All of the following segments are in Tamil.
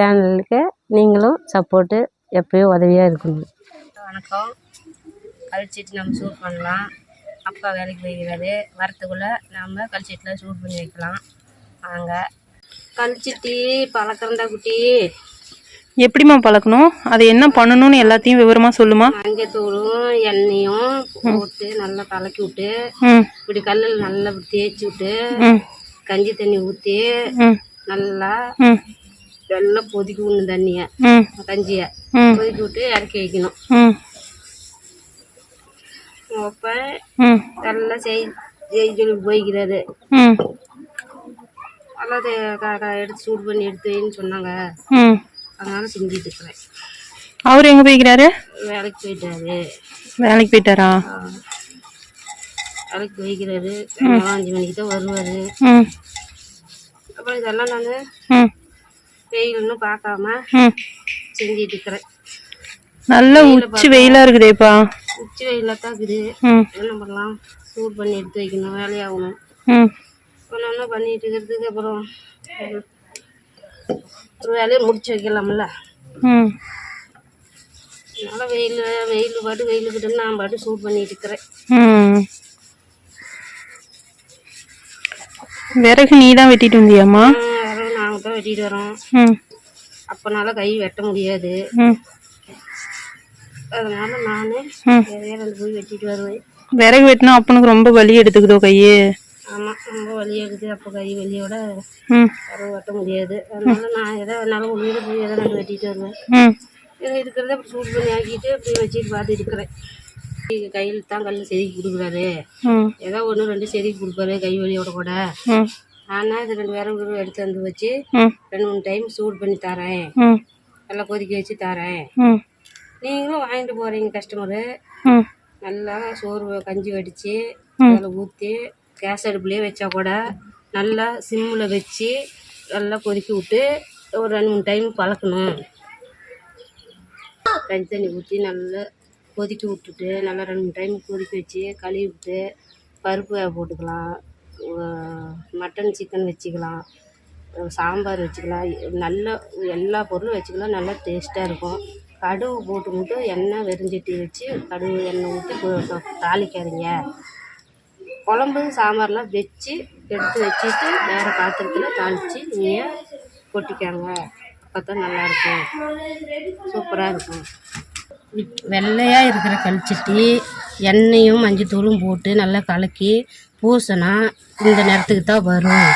சேனலுக்கு நீங்களும் சப்போர்ட்டு எப்பயும் உதவியாக இருக்கணும். வணக்கம். கழிச்சிட்டு நம்ம சூட் பண்ணலாம். அப்பா வேலைக்கு போய்க்கிறாரு. வரத்துக்குள்ளே நம்ம கழிச்சிட்டில் சூட் பண்ணி வைக்கலாம். வாங்க. கழிச்சிட்டி பழக்கிறந்தா குட்டி. எப்படிம்மா பழக்கணும்? அதை என்ன பண்ணணும்னு எல்லாத்தையும் விவரமா சொல்லுமா? மஞ்சத்தூளும் எண்ணெயும் போட்டு நல்லா கலக்கி விட்டு இப்படி கல்லில் நல்லா தேய்ச்சி விட்டு கஞ்சி தண்ணி ஊற்றி நல்லா நல்லா கொதிக்க விடணும் தண்ணியை கஞ்சியை. கொதிக்க விட்டு இறக்கி வைக்கணும். அப்போ நல்லா செய் சொல்லி போய்க்கிறாரு நல்லா எடுத்து சூடு பண்ணி எடுத்து வைன்னு சொன்னாங்க. அதனால செஞ்சுட்டு இருக்கிறேன். அவர் எங்க போய்க்கிறாரு? வேலைக்கு போயிட்டாரு. வேலைக்கு போயிட்டாரா. வேலைக்கு போய்க்கிறாரு. அஞ்சு மணிக்கு தான் வருவார். அப்புறம் இதெல்லாம் நான் வெயில்னு பார்க்காம செஞ்சிட்டு இருக்கிறேன். நல்ல உச்சி வெயிலா இருக்குதேப்பா. உச்சி வெயிலில் தான் இருக்குது. என்ன பண்ணலாம்? சூடு பண்ணி எடுத்து வைக்கணும் வேலையாகணும். ஒன்று பண்ணிட்டு இருக்கிறதுக்கு அப்புறம் ஒரு வேலையை முடிச்சு வைக்கலாம்ல. அதனால் வெயில் வெயில் பாட்டு வெயிலுக்கிட்டு நான் பாட்டு சூடு பண்ணிட்டு இருக்கிறேன். விறகு நீ தான் வெட்டிட்டு வந்தியாம்மா? தான் வெட்டிட்டு வரோம். அப்போனால கை வெட்ட முடியாது. அதனால நான் ரெண்டு போய் வெட்டிட்டு வருவேன். விறகு வெட்டினா அப்பனுக்கு ரொம்ப வலி எடுத்துக்குதோ கையே? ஆமாம் ரொம்ப வலியாக இருக்குது அப்போ கை வலியோட யாரும் வெட்ட முடியாது. அதனால நான் எதை வேணாலும் உண்மையில போய் எதை ரெண்டு வெட்டிட்டு வருவேன். இருக்கிறத அப்படி சூடு பண்ணி ஆக்கிட்டு அப்படி வச்சுட்டு பார்த்து இருக்கிறேன். கையில் தான் கல் செதுக்கி கொடுக்குறாரு. ஏதோ ஒன்று ரெண்டு செதுக்கி கொடுப்பாரு கை வலியோட கூட. ஆனால் இது ரெண்டு விறகு எடுத்து வந்து வச்சு ரெண்டு மூணு டைம் சூடு பண்ணி தரேன். நல்லா கொதிக்க வச்சு தரேன். நீங்களும் வாங்கிட்டு போகிறீங்க கஸ்டமரு நல்லா சோறு கஞ்சி வடித்து. அதில் ஊற்றி கேஸ் அடுப்புலேயே வச்சா கூட நல்லா சிம்மில் வச்சு நல்லா கொதிக்க விட்டு ஒரு ரெண்டு மூணு டைம் பழக்கணும். கஞ்சி தண்ணி ஊற்றி நல்லா கொதிக்க விட்டுட்டு நல்லா ரெண்டு மூணு டைம் கொதிக்க வச்சு கழுவி விட்டு பருப்பு போட்டுக்கலாம். மட்டன் சிக்கன் வச்சுக்கலாம். சாம்பார் வச்சுக்கலாம். நல்ல எல்லா பொருளும் வச்சுக்கலாம். நல்லா டேஸ்ட்டாக இருக்கும். கடுகு போட்டு மட்டும் எண்ணெய் வெறிஞ்சிட்டு வச்சு கடுகு எண்ணெய் ஊற்றி தாளிக்காதீங்க. குழம்பு சாம்பார்லாம் வச்சு எடுத்து வச்சுட்டு வேறு பாத்திரத்தில் தாளித்து நீங்கள் கொட்டிக்காங்க. அப்போ தான் நல்லாயிருக்கும் சூப்பராக இருக்கும். வெள்ளையாக இருக்கிற கல்ச்சட்டி எண்ணெயும் மஞ்சத்தூளும் போட்டு நல்லா கலக்கி பூசினா இந்த நேரத்துக்கு தான் வரும்.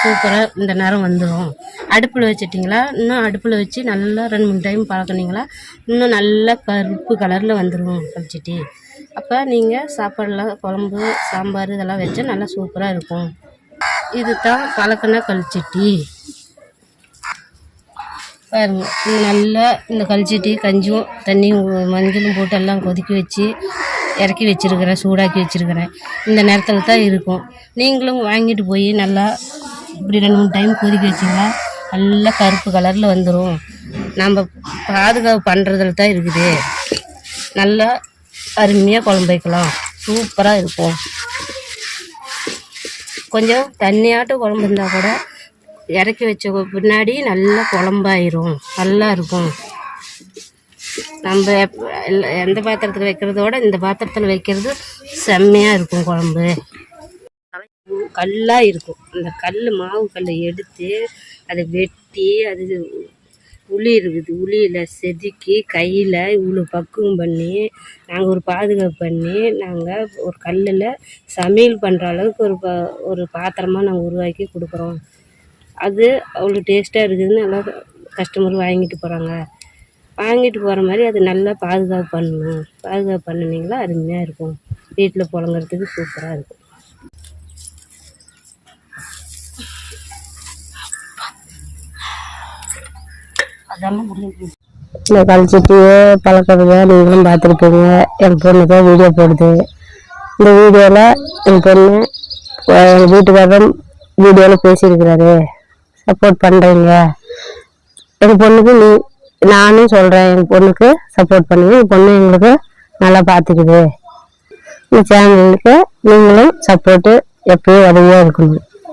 சூப்பராக இந்த நேரம் வந்துடும் அடுப்பில் வச்சிட்டிங்களா? இன்னும் அடுப்பில் வச்சு நல்லா ரெண்டு மூணு டைம் பழக்கினீங்களா? இன்னும் நல்லா கருப்பு கலரில் வந்துடும் கல்ச்சட்டி அப்போ நீங்கள் சாப்பாடெல்லாம் குழம்பு சாம்பார் இதெல்லாம் வச்சா நல்லா சூப்பராக இருக்கும். இது தான் பழக்கின கல்ச்சட்டி பாருங்க. நல்லா இந்த கழிச்சிட்டு கஞ்சும் தண்ணியும் மஞ்சளும் போட்டு எல்லாம் கொதிக்க வச்சு இறக்கி வச்சிருக்கிறேன் சூடாக்கி வச்சிருக்கிறேன். இந்த நேரத்தில் தான் இருக்கும். நீங்களும் வாங்கிட்டு போய் நல்லா இப்படி ரெண்டு மூணு டைம் கொதிக்க வச்சிங்கன்னா நல்லா கருப்பு கலரில் வந்துடும் நம்ம பாதுகாப்பு பண்ணுறதுல தான் இருக்குது. நல்லா அருமையாக குழம்பு வைக்கலாம். சூப்பராக இருக்கும். கொஞ்சம் தண்ணியாட்டம் குழம்பு இருந்தால் கூட இறக்கி வச்ச பின்னாடி நல்லா குழம்பாயிரும். நல்லா இருக்கும். நம்ம எந்த பாத்திரத்தில் வைக்கிறதோட இந்த பாத்திரத்தில் வைக்கிறது செம்மையாக இருக்கும் குழம்பு. கல்லாக இருக்கும். அந்த கல் மாவு கல்லை எடுத்து அதை வெட்டி அது உளி இருக்குது. உளியில் செதுக்கி கையில் இவ்வளோ பக்குவம் பண்ணி நாங்கள் ஒரு பாதுகாப்பு பண்ணி நாங்கள் ஒரு கல்லில் சமையல் பண்ணுற அளவுக்கு ஒரு ப ஒரு பாத்திரமாக நாங்கள் உருவாக்கி கொடுக்குறோம். அது அவ்வளோ டேஸ்ட்டாக இருக்குதுன்னு நல்லா கஸ்டமர் வாங்கிட்டு போகிறாங்க வாங்கிட்டு போகிற மாதிரி அது நல்லா பாதுகாப்பு பண்ணணும். பாதுகாப்பு பண்ணினீங்களா அருமையாக இருக்கும். வீட்டில் புழங்குறதுக்கு சூப்பராக இருக்கும். அதெல்லாம் இந்த கழிச்சிட்டியே பழக்கறத நீங்களும் பார்த்துருப்பீங்க என் பொண்ணு தான் வீடியோ போடுது. இந்த வீடியோவில் என் பொண்ணு எங்கள் வீட்டுக்காரரும் வீடியோவில் பேசியிருக்கிறாரு. சப்போர்ட் பண்ணுறீங்க எங்கள் பொண்ணுக்கு நீ நானும் சொல்கிறேன் எங்கள் பொண்ணுக்கு சப்போர்ட் பண்ணுங்க. எங்கள் பொண்ணு எங்களுக்கு நல்லா பார்த்துக்குது இந்த சேனலுக்கு நீங்களும் சப்போர்ட்டு எப்பயும் உதவியாக இருக்கணும்.